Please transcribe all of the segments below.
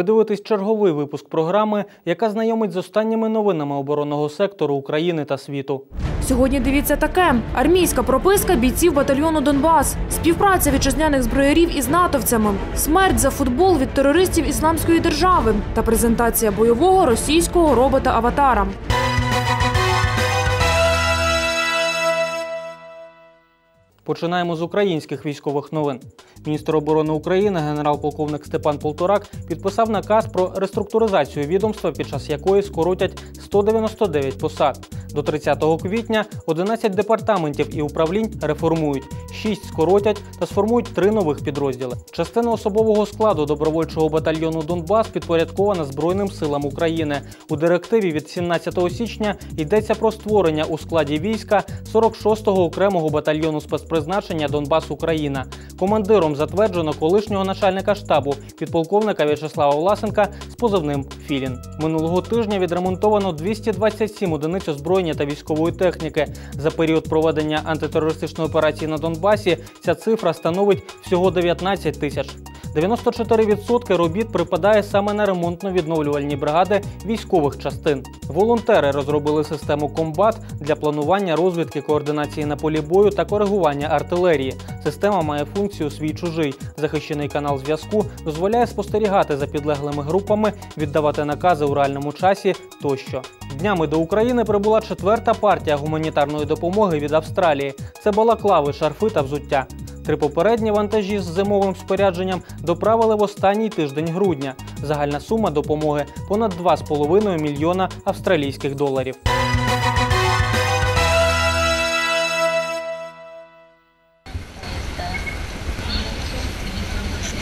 Ви дивитесь черговий випуск програми, яка знайомить з останніми новинами оборонного сектору України та світу. Сьогодні дивіться таке: армійська прописка бійців батальйону Донбас, співпраця вітчизняних зброярів із натовцями, смерть за футбол від терористів ісламської держави та презентація бойового російського робота Аватара. Починаємо з українських військових новин. Міністр оборони України генерал-полковник Степан Полторак підписав наказ про реструктуризацію відомства, під час якої скоротять 199 посад. До 30 квітня 11 департаментів і управлінь реформують, 6 скоротять та сформують 3 нових підрозділи. Частина особового складу добровольчого батальйону Донбас підпорядкована Збройним силам України. У директиві від 17 січня йдеться про створення у складі війська 46-го окремого батальйону спецпризначення Донбас Україна. Командиром затверджено колишнього начальника штабу підполковника В'ячеслава Власенка з позивним Філін. Минулого тижня відремонтовано 227 одиниць озброєння та військової техніки. За період проведення антитерористичної операції на Донбасі ця цифра становить всього 19 тисяч. 94% робіт припадає саме на ремонтно-відновлювальні бригади військових частин. Волонтери розробили систему комбат для планування розвідки, координації на полі бою та коригування артилерії. Система має функцію свій чужий. Захищений канал зв'язку дозволяє спостерігати за підлеглими групами, віддавати накази у реальному часі тощо. Днями до України прибула четверта партія гуманітарної допомоги від Австралії. Це балаклави, шарфи та взуття. Три попередні вантажі з зимовим спорядженням доправили в останній тиждень грудня. Загальна сума допомоги понад 2,5 мільйона австралійських доларів.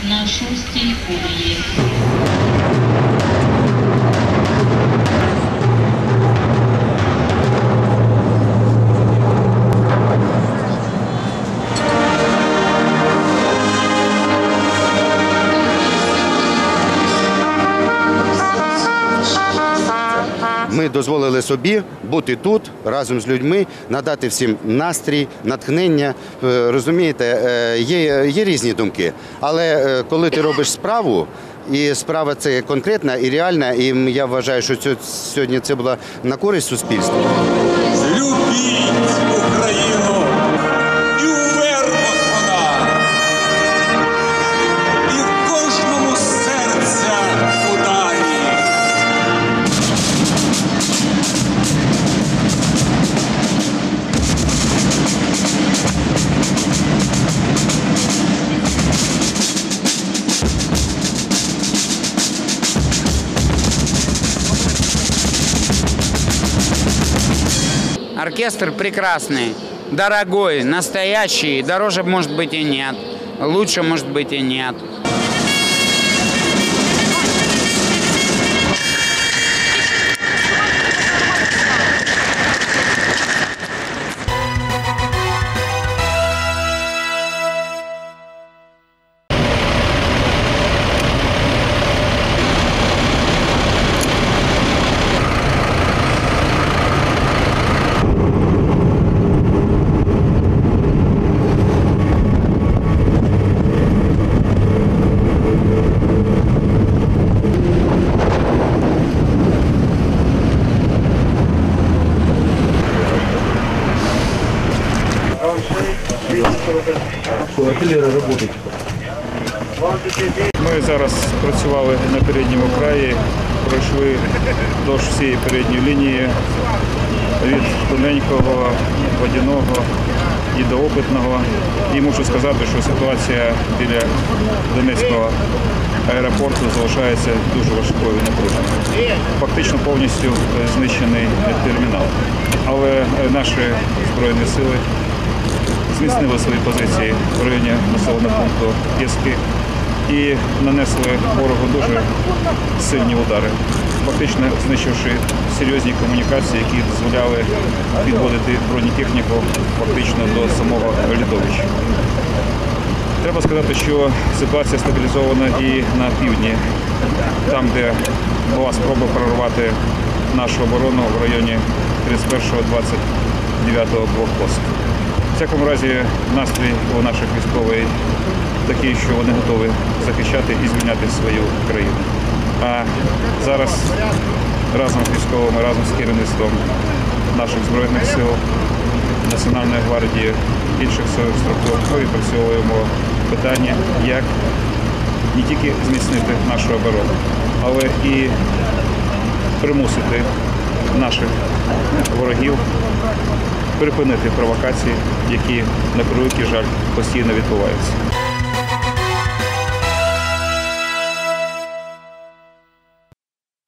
на шостій колії. Дозволили собі бути тут разом з людьми, надати всім настрій, натхнення. Е, Розумієте, е, є, є різні думки. Але е, коли ти робиш справу, і справа це конкретна і реальна, і я вважаю, що сьогодні це була на користь суспільству. Любіть Оркестр прекрасный, дорогой, настоящий. Дороже, может быть, и нет. Лучше, может быть, и нет. На передньому краї, пройшли вдовж всієї передньої лінії від тоненького водяного і до опитного. І мушу сказати, що ситуація біля Донецького аеропорту залишається дуже важкою напруженою. Фактично повністю е, знищений термінал. Але е, наші збройні сили зміцнили свої позиції в районі населеного пункту Пєски і нанесли ворогу дуже сильні удари, фактично знищивши серйозні комунікації, які дозволяли підводити бронетехніку фактично до самого літовища. Треба сказати, що ситуація стабілізована і на півдні, там, де була спроба прорвати нашу оборону в районі 31-29 блокпосту. Всякому разі, настрій у наших військових такий, що вони готові захищати і звільняти свою країну. А зараз разом з військовими, разом з керівництвом наших Збройних сил, Національної гвардії, інших структур ми відпрацьовуємо питання, як не тільки зміцнити нашу оборону, але і примусити наших ворогів припинити провокації, які на превеликий жаль постійно відбуваються. –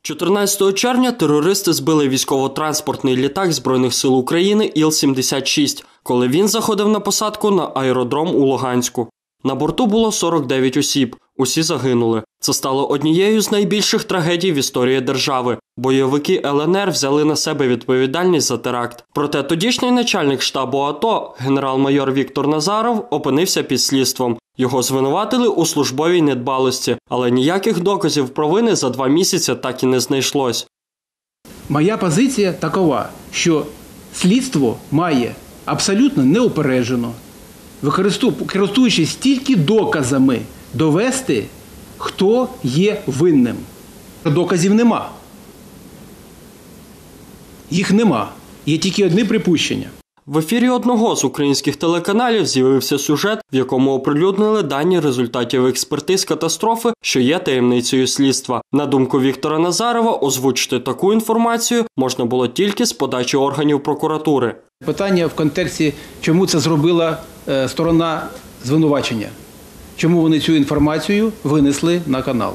14 червня терористи збили військово-транспортний літак Збройних сил України Іл-76, коли він заходив на посадку на аеродром у Луганську. На борту було 49 осіб. Усі загинули. Це стало однією з найбільших трагедій в історії держави. Бойовики ЛНР взяли на себе відповідальність за теракт. Проте тодішній начальник штабу АТО, генерал-майор Віктор Назаров, опинився під слідством. Його звинуватили у службовій недбалості, але ніяких доказів провини за два місяці так і не знайшлось. Моя позиція такова, що слідство має абсолютно неупереджено, використу- користуючись тільки доказами, довести, хто є винним. Доказів нема. Їх нема. Є тільки одне припущення. В ефірі одного з українських телеканалів з'явився сюжет, в якому оприлюднили дані результатів експертиз катастрофи, що є таємницею слідства. На думку Віктора Назарова, озвучити таку інформацію можна було тільки з подачі органів прокуратури. Питання в контексті, чому це зробила е, сторона звинувачення. Чому вони цю інформацію винесли на канал?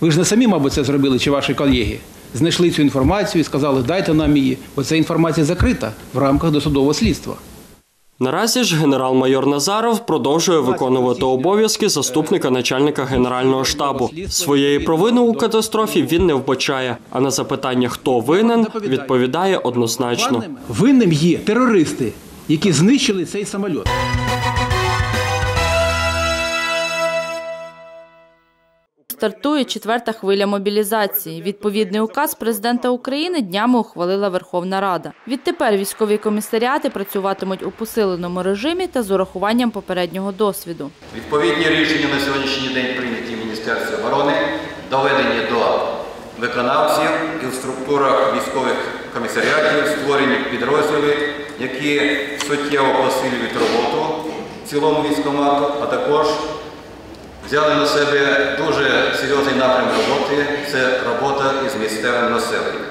Ви ж не самі, мабуть, це зробили, чи ваші колеги. Знайшли цю інформацію і сказали, дайте нам її, бо ця інформація закрита в рамках досудового слідства. Наразі ж генерал-майор Назаров продовжує виконувати обов'язки заступника начальника генерального штабу. Своєї провини у катастрофі він не вбачає, а на запитання, хто винен, відповідає однозначно. Винним є терористи, які знищили цей самоліт. Стартує четверта хвиля мобілізації. Відповідний указ президента України днями ухвалила Верховна Рада. Відтепер військові комісаріати працюватимуть у посиленому режимі та з урахуванням попереднього досвіду. Відповідні рішення на сьогоднішній день прийняті в Міністерстві оборони, доведені до виконавців і в структурах військових комісаріатів створені підрозділи, які суттєво посилюють роботу в цілому військомату, а також взяли на себе дуже серйозний напрям роботи це робота із місцевим населенням.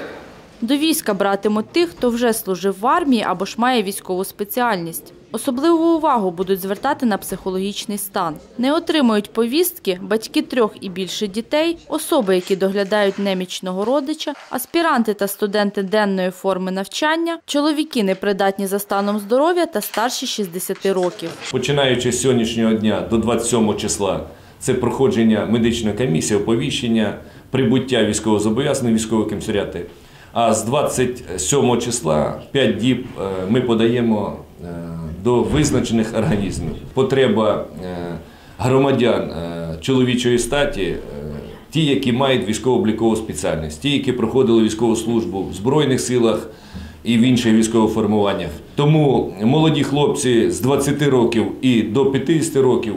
До війська братимуть тих, хто вже служив в армії або ж має військову спеціальність. Особливу увагу будуть звертати на психологічний стан. Не отримують повістки батьки трьох і більше дітей, особи, які доглядають немічного родича, аспіранти та студенти денної форми навчання, чоловіки непридатні за станом здоров'я та старші 60 років. Починаючи з сьогоднішнього дня до 27 числа, це проходження медичної комісії, оповіщення, прибуття військовозобов'язаних військові комісаріати. А з 27 числа 5 діб е, ми подаємо е, до визначених організмів. Потреба е, громадян чоловічої статі, ті, які мають військово-облікову спеціальність, ті, які проходили військову службу в Збройних силах і в інших військових формуваннях. Тому молоді хлопці з 20 років і до 50 років,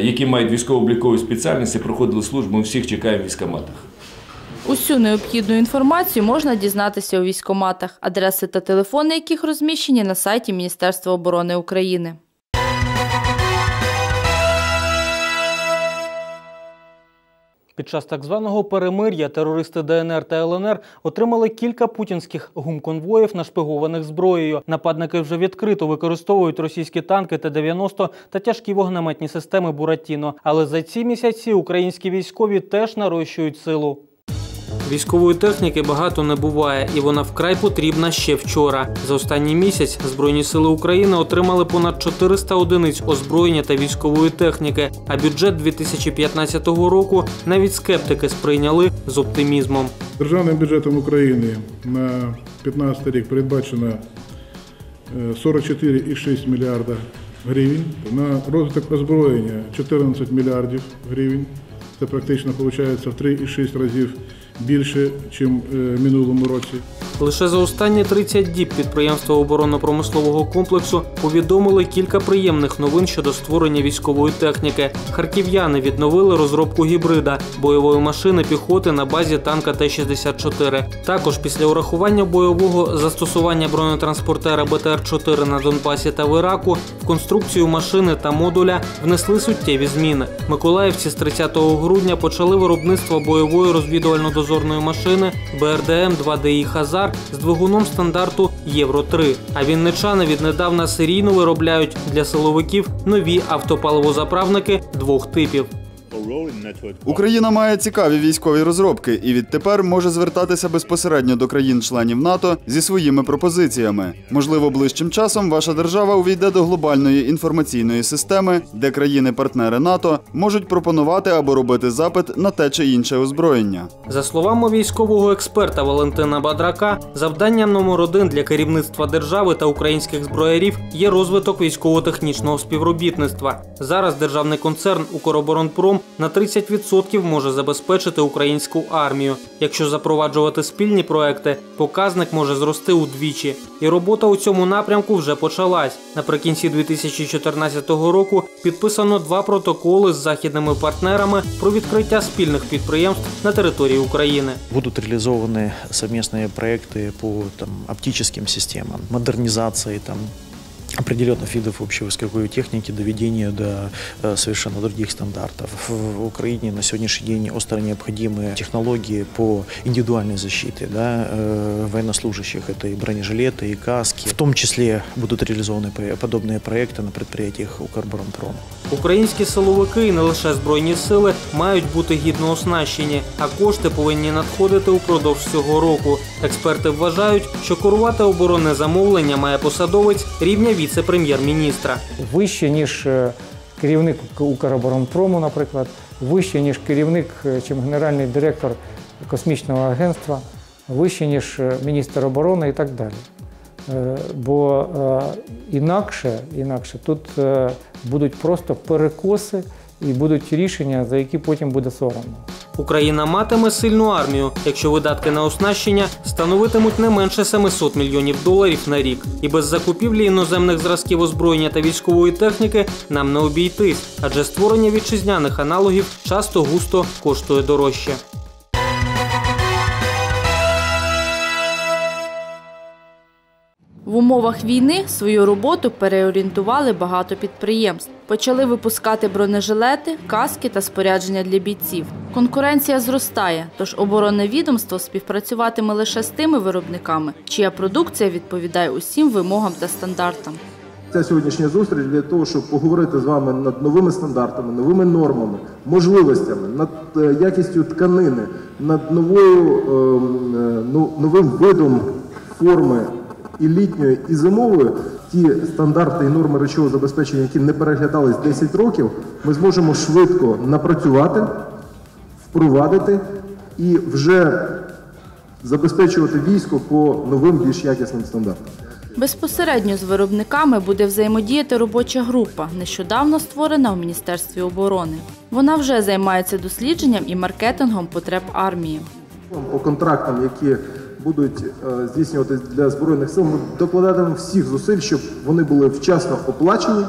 які мають військово-облікові спеціальності, проходили службу, ми всіх чекаємо в військоматах. Усю необхідну інформацію можна дізнатися у військоматах, адреси та телефони яких розміщені на сайті Міністерства оборони України. Під час так званого перемир'я терористи ДНР та ЛНР отримали кілька путінських гумконвоїв, нашпигованих зброєю. Нападники вже відкрито використовують російські танки Т-90 та тяжкі вогнеметні системи Буратіно. Але за ці місяці українські військові теж нарощують силу. Військової техніки багато не буває, і вона вкрай потрібна ще вчора. За останній місяць Збройні сили України отримали понад 400 одиниць озброєння та військової техніки. А бюджет 2015 року навіть скептики сприйняли з оптимізмом. Державним бюджетом України на 2015 рік передбачено е, 44,6 мільярда гривень. На розвиток озброєння 14 мільярдів гривень. Це практично виходить в 3,6 разів більше, ніж в минулому році. Лише за останні 30 діб підприємства оборонно-промислового комплексу повідомили кілька приємних новин щодо створення військової техніки. Харків'яни відновили розробку гібрида бойової машини піхоти на базі танка Т-64. Також після урахування бойового застосування бронетранспортера БТР-4 на Донбасі та в Іраку в конструкцію машини та модуля внесли суттєві зміни. Миколаївці з 30 грудня почали виробництво бойової розвідувально-дозорної машини БРДМ-2ДІ Хазар з двигуном стандарту Євро 3. А вінничани віднедавна серійно виробляють для силовиків нові автопаливозаправники двох типів. Україна має цікаві військові розробки і відтепер може звертатися безпосередньо до країн-членів НАТО зі своїми пропозиціями. Можливо, ближчим часом ваша держава увійде до глобальної інформаційної системи, де країни-партнери НАТО можуть пропонувати або робити запит на те чи інше озброєння. За словами військового експерта Валентина Бадрака, завданням номер один для керівництва держави та українських зброярів є розвиток військово-технічного співробітництва. Зараз державний концерн Укроборонпром на 30% може забезпечити українську армію. Якщо запроваджувати спільні проекти, показник може зрости удвічі. І робота у цьому напрямку вже почалась. Наприкінці 2014 року підписано два протоколи з західними партнерами про відкриття спільних підприємств на території України. Будут реализованы совместные проекты по там, оптическим системам, модернизации там, определенных видов общевойсковой техники, доведения до э, совершенно других стандартов. В Украине на сегодняшний день остро необходимы технологии по индивидуальной защите да, э, военнослужащих. Это и бронежилеты, и каски. В том числе будут реализованы пре- подобные проекты на предприятиях Укрборонпром. Українські силовики і не лише збройні сили мають бути гідно оснащені, а кошти повинні надходити упродовж цього року. Експерти вважають, що керувати оборонне замовлення має посадовець рівня віце-прем'єр-міністра. вище, ніж е, керівник Укроборонпрому, наприклад, вище, ніж керівник, чи чим генеральний директор космічного агентства, вище, ніж е, міністр оборони і так далі. Е, Бо е, інакше, інакше тут е, будуть просто перекоси і будуть рішення, за які потім буде соромно. Україна матиме сильну армію, якщо видатки на оснащення становитимуть не менше 700 мільйонів доларів на рік. І без закупівлі іноземних зразків озброєння та військової техніки нам не обійтись, адже створення вітчизняних аналогів часто густо коштує дорожче. В умовах війни свою роботу переорієнтували багато підприємств. Почали випускати бронежилети, каски та спорядження для бійців. Конкуренція зростає, тож оборонне відомство співпрацюватиме лише з тими виробниками, чия продукція відповідає усім вимогам та стандартам. Ця сьогоднішня зустріч для того, щоб поговорити з вами над новими стандартами, новими нормами, можливостями, над е, якістю тканини, над новою, ем, е, ну, новим видом форми і літньої, і зимової. Ті стандарти і норми речового забезпечення, які не переглядались 10 років, ми зможемо швидко напрацювати, впровадити і вже забезпечувати військо по новим більш якісним стандартам. Безпосередньо з виробниками буде взаємодіяти робоча група, нещодавно створена у Міністерстві оборони. Вона вже займається дослідженням і маркетингом потреб армії. По контрактам, які будуть е, здійснюватись для збройних сил, ми докладатимемо всіх зусиль, щоб вони були вчасно оплачені,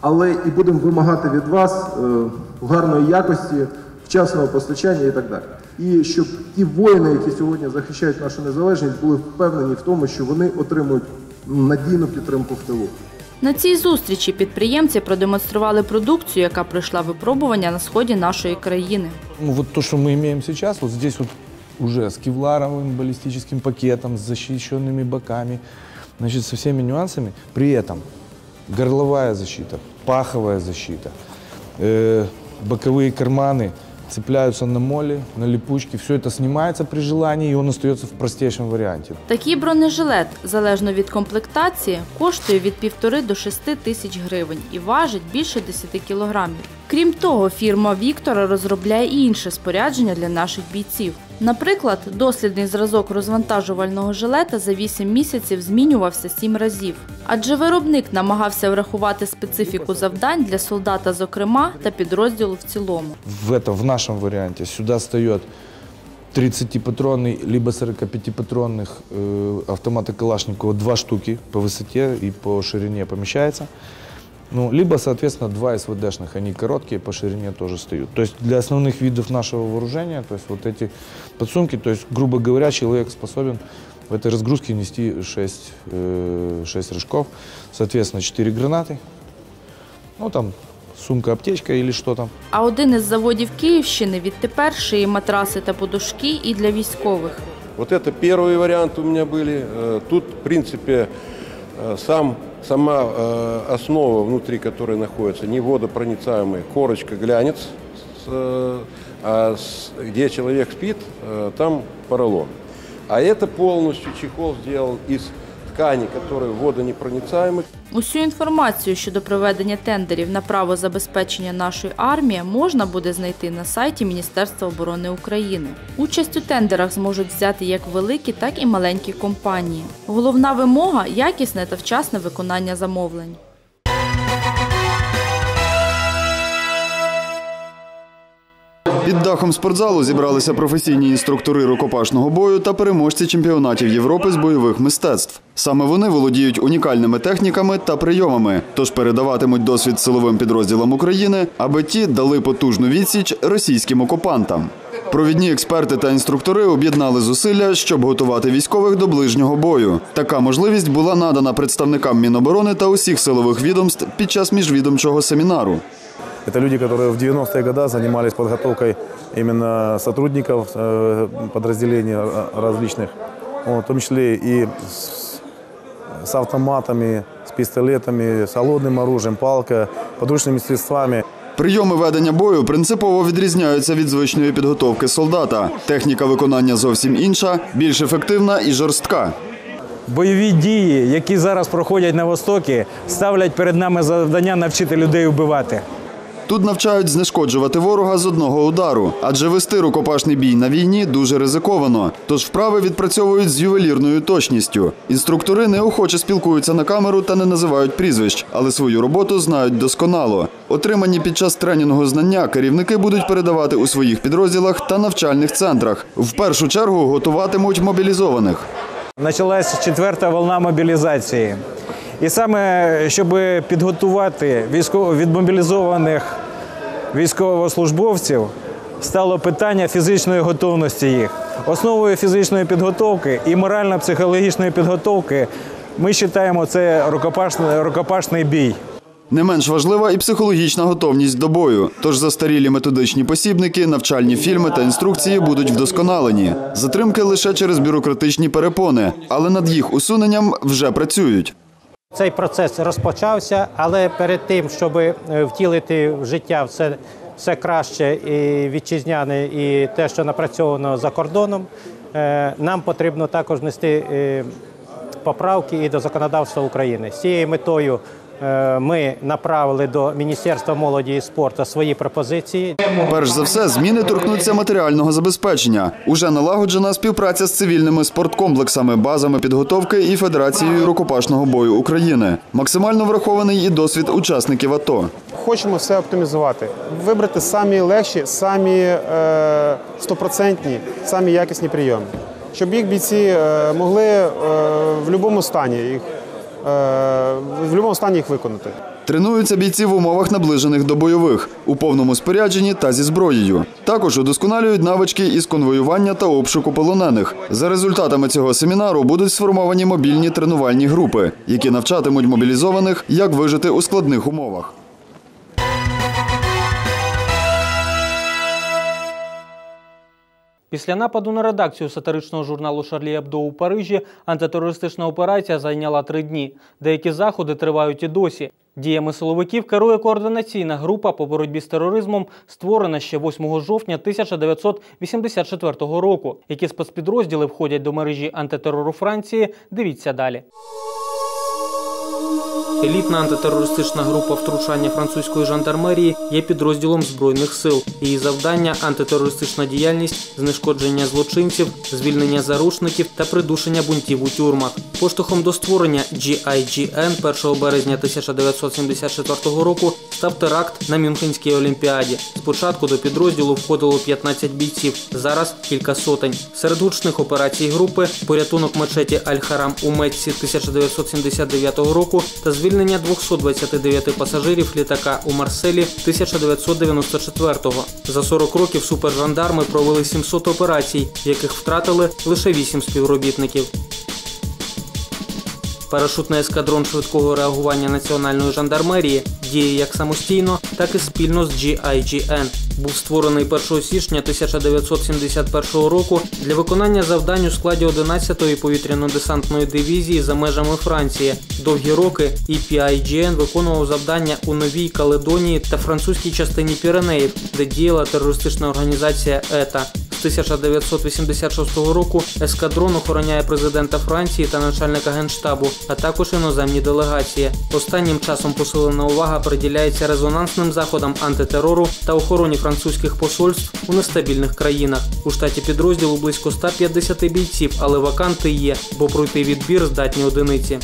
але і будемо вимагати від вас е, гарної якості, вчасного постачання і так далі. І щоб ті воїни, які сьогодні захищають нашу незалежність, були впевнені в тому, що вони отримують надійну підтримку в тилу. На цій зустрічі підприємці продемонстрували продукцію, яка пройшла випробування на сході нашої країни. Ну, вот то, что мы имеем сейчас, вот здесь вот уже с кевларовым баллистическим пакетом, с защищенными боками, значит, со всеми нюансами. При этом горловая защита, паховая защита, э, боковые карманы цепляются на моли, на липучки. Все это снимается при желании, и он остается в простейшем варианте. Такий бронежилет, залежно від комплектації, коштує від півтори до шести тисяч гривень і важить більше 10 кілограмів. Крім того, фірма Віктора розробляє і інше спорядження для наших бійців. Наприклад, дослідний зразок розвантажувального жилета за 8 місяців змінювався 7 разів. Адже виробник намагався врахувати специфіку завдань для солдата, зокрема, та підрозділу в цілому. В, это, в нашем варианте сюда встает 30-патронный, либо 45-патронных э, автомата Калашникова два штуки по высоте и по ширине помещается. Ну, либо, соответственно, два СВДшных, они короткие, по ширине тоже стоят. То есть для основных видов нашего вооружения, то есть вот эти подсумки, то есть, грубо говоря, человек способен в этой разгрузке нести 6, э, 6 рожков, соответственно, 4 гранаты, ну там сумка, аптечка или что там. А один із заводів Київщини відтепер шиє матраси та подушки і для військових. Вот это первые варианты у меня были. Э, Тут, в принципе, э, сам, сама э, основа, внутри которой находится, не водопроницаемая, корочка, глянец, с, э, а с- где человек спит, э, там поролон. А это полностью чехол сделан из ткани, которые водонепроницаемы. Усю інформацію щодо проведення тендерів на право забезпечення нашої армії можна буде знайти на сайті Міністерства оборони України. Участь у тендерах зможуть взяти як великі, так і маленькі компанії. Головна вимога якісне та вчасне виконання замовлень. Під дахом спортзалу зібралися професійні інструктори рукопашного бою та переможці чемпіонатів Європи з бойових мистецтв. Саме вони володіють унікальними техніками та прийомами, тож передаватимуть досвід силовим підрозділам України, аби ті дали потужну відсіч російським окупантам. Провідні експерти та інструктори об'єднали зусилля, щоб готувати військових до ближнього бою. Така можливість була надана представникам Міноборони та усіх силових відомств під час міжвідомчого семінару. Это люди, которые в 90-е годы занимались подготовкой именно сотрудников э, подразделений э, различных, вот, в том числе и с, с автоматами, с пистолетами, с холодным оружием, палка, подручными средствами. Прийоми ведення бою принципово відрізняються від звичної підготовки солдата. Техніка виконання зовсім інша, більш ефективна і жорстка. Бойові дії, які зараз проходять на Востокі, ставлять перед нами завдання навчити людей вбивати. Тут навчають знешкоджувати ворога з одного удару, адже вести рукопашний бій на війні дуже ризиковано. Тож вправи відпрацьовують з ювелірною точністю. Інструктори неохоче спілкуються на камеру та не називають прізвищ, але свою роботу знають досконало. Отримані під час тренінгу знання керівники будуть передавати у своїх підрозділах та навчальних центрах. В першу чергу готуватимуть мобілізованих. Почалась четверта волна мобілізації. І саме щоб підготувати військово відмобілізованих військовослужбовців, стало питання фізичної готовності їх. Основою фізичної підготовки і морально-психологічної підготовки ми вважаємо це рукопашний, рукопашний бій. Не менш важлива і психологічна готовність до бою. Тож застарілі методичні посібники, навчальні фільми та інструкції будуть вдосконалені. Затримки лише через бюрократичні перепони, але над їх усуненням вже працюють. Цей процес розпочався, але перед тим, щоб е, втілити в життя все, все краще і вітчизняне, і те, що напрацьовано за кордоном, е, нам потрібно також внести е, поправки і до законодавства України. З цією метою ми направили до Міністерства молоді і спорту свої пропозиції. Перш за все, зміни торкнуться матеріального забезпечення. Уже налагоджена співпраця з цивільними спорткомплексами, базами підготовки і Федерацією рукопашного бою України. Максимально врахований і досвід учасників АТО. Хочемо все оптимізувати, вибрати самі легші, самі е, стопроцентні, самі якісні прийоми, щоб їх бійці е, могли е, в будь-якому стані їх е, в будь-якому стані їх виконати. Тренуються бійці в умовах наближених до бойових, у повному спорядженні та зі зброєю. Також удосконалюють навички із конвоювання та обшуку полонених. За результатами цього семінару будуть сформовані мобільні тренувальні групи, які навчатимуть мобілізованих, як вижити у складних умовах. Після нападу на редакцію сатиричного журналу Шарлі Ебдо у Парижі антитерористична операція зайняла три дні. Деякі заходи тривають і досі. Діями силовиків керує координаційна група по боротьбі з тероризмом, створена ще 8 жовтня 1984 року. Які спецпідрозділи входять до мережі антитерору Франції, дивіться далі. Елітна антитерористична група втручання французької жандармерії є підрозділом збройних сил. Її завдання антитерористична діяльність, знешкодження злочинців, звільнення заручників та придушення бунтів у тюрмах. Поштовхом до створення GIGN 1 березня 1974 року став теракт на Мюнхенській олімпіаді. Спочатку до підрозділу входило 15 бійців, зараз кілька сотень. Серед гучних операцій групи порятунок мечеті Аль-Харам у Мецці 1979 року та звільнення 229 пасажирів літака у Марселі 1994-го. За 40 років супержандарми провели 700 операцій, в яких втратили лише 8 співробітників. Парашутний ескадрон швидкого реагування національної жандармерії діє як самостійно, так і спільно з GIGN. Був створений 1 січня 1971 року для виконання завдань у складі 11-ї повітряно-десантної дивізії за межами Франції. Довгі роки EPIGN виконував завдання у Новій Каледонії та французькій частині Піренеїв, де діяла терористична організація ЕТА. З 1986 року ескадрон охороняє президента Франції та начальника генштабу, а також іноземні делегації. Останнім часом посилена увага приділяється резонансним заходам антитерору та охороні французьких посольств у нестабільних країнах. У штаті підрозділу близько 150 бійців, але ваканти є, бо пройти відбір здатні одиниці.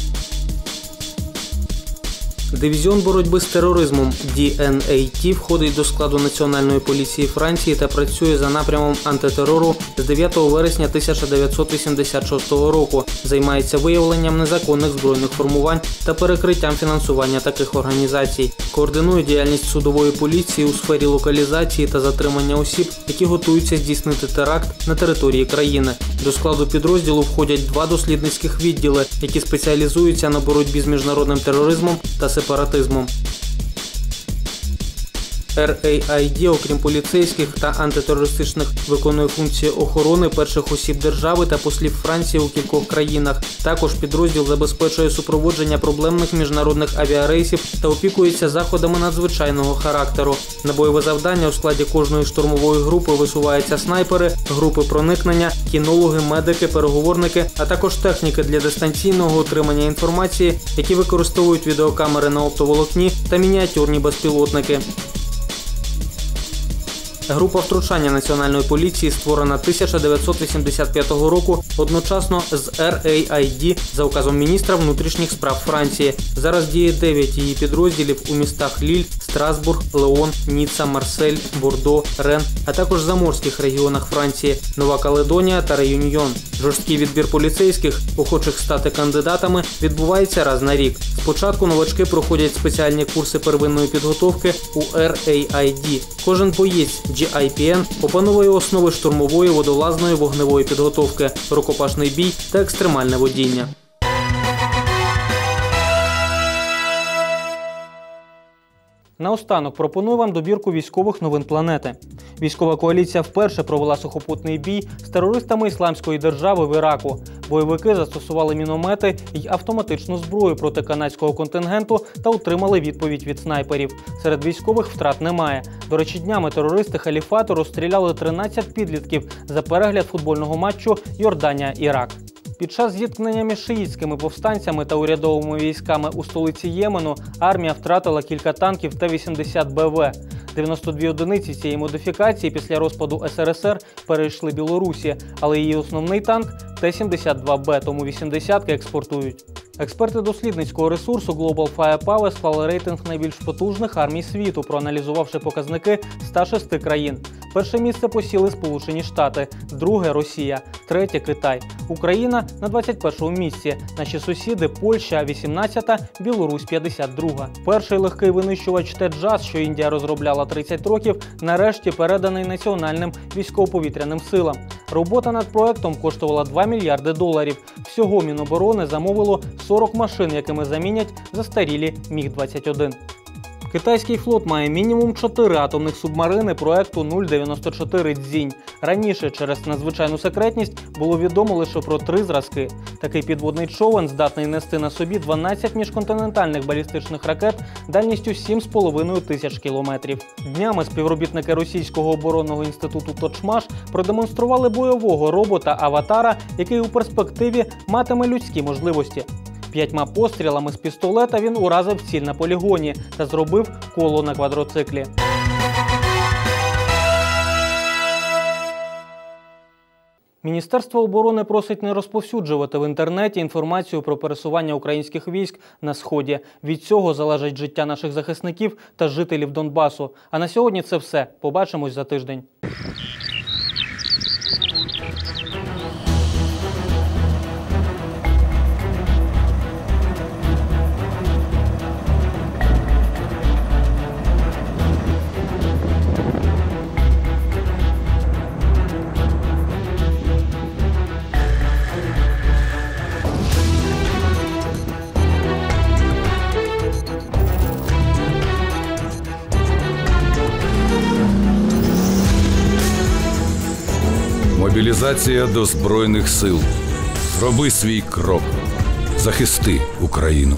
Дивізіон боротьби з тероризмом DNAT входить до складу Національної поліції Франції та працює за напрямом антитерору з 9 вересня 1986 року. Займається виявленням незаконних збройних формувань та перекриттям фінансування таких організацій. Координує діяльність судової поліції у сфері локалізації та затримання осіб, які готуються здійснити теракт на території країни. До складу підрозділу входять два дослідницьких відділи, які спеціалізуються на боротьбі з міжнародним тероризмом та сепаратизмом. RAID, окрім поліцейських та антитерористичних, виконує функції охорони перших осіб держави та послів Франції у кількох країнах. Також підрозділ забезпечує супроводження проблемних міжнародних авіарейсів та опікується заходами надзвичайного характеру. На бойове завдання у складі кожної штурмової групи висуваються снайпери, групи проникнення, кінологи, медики, переговорники, а також техніки для дистанційного отримання інформації, які використовують відеокамери на оптоволокні та мініатюрні безпілотники. Група втручання національної поліції створена 1985 року одночасно з RAID за указом міністра внутрішніх справ Франції. Зараз діє 9 її підрозділів у містах Ліль, Страсбург, Леон, Ніцца, Марсель, Бордо, Рен, а також заморських регіонах Франції, Нова Каледонія та Реюньйон. Жорсткий відбір поліцейських, охочих стати кандидатами, відбувається раз на рік. Спочатку новачки проходять спеціальні курси первинної підготовки у RAID. Кожен боєць GIPN опановує основи штурмової водолазної вогневої підготовки, рукопашний бій та екстремальне водіння. Наостанок пропоную вам добірку військових новин планети. Військова коаліція вперше провела сухопутний бій з терористами ісламської держави в Іраку. Бойовики застосували міномети й автоматичну зброю проти канадського контингенту та отримали відповідь від снайперів. Серед військових втрат немає. До речі, днями терористи халіфату розстріляли 13 підлітків за перегляд футбольного матчу Йорданія-Ірак. Під час зіткнення між шиїтськими повстанцями та урядовими військами у столиці Ємену армія втратила кілька танків Т-80 БВ. 92 одиниці цієї модифікації після розпаду СРСР перейшли Білорусі, але її основний танк Т-72Б, тому 80-ки експортують. Експерти дослідницького ресурсу Global Firepower склали рейтинг найбільш потужних армій світу, проаналізувавши показники 106 країн. Перше місце посіли Сполучені Штати, друге Росія, третє Китай. Україна на 21-му місці. Наші сусіди Польща 18-та, Білорусь 52-га. Перший легкий винищувач Теджаз, що Індія розробляла 30 років, нарешті переданий національним військово-повітряним силам. Робота над проектом коштувала 2 мільярди доларів. Всього Міноборони замовило 40 машин, якими замінять застарілі Міг-21. Китайський флот має мінімум 4 атомних субмарини проекту 094 Дзінь. Раніше через надзвичайну секретність було відомо лише про три зразки. Такий підводний човен здатний нести на собі 12 міжконтинентальних балістичних ракет дальністю 7,5 тисяч кілометрів. Днями співробітники російського оборонного інституту Точмаш продемонстрували бойового робота Аватара, який у перспективі матиме людські можливості. П'ятьма пострілами з пістолета він уразив ціль на полігоні та зробив коло на квадроциклі. Міністерство оборони просить не розповсюджувати в інтернеті інформацію про пересування українських військ на сході. Від цього залежить життя наших захисників та жителів Донбасу. А на сьогодні це все. Побачимось за тиждень. Мобілізація до Збройних сил. Роби свій крок. Захисти Україну.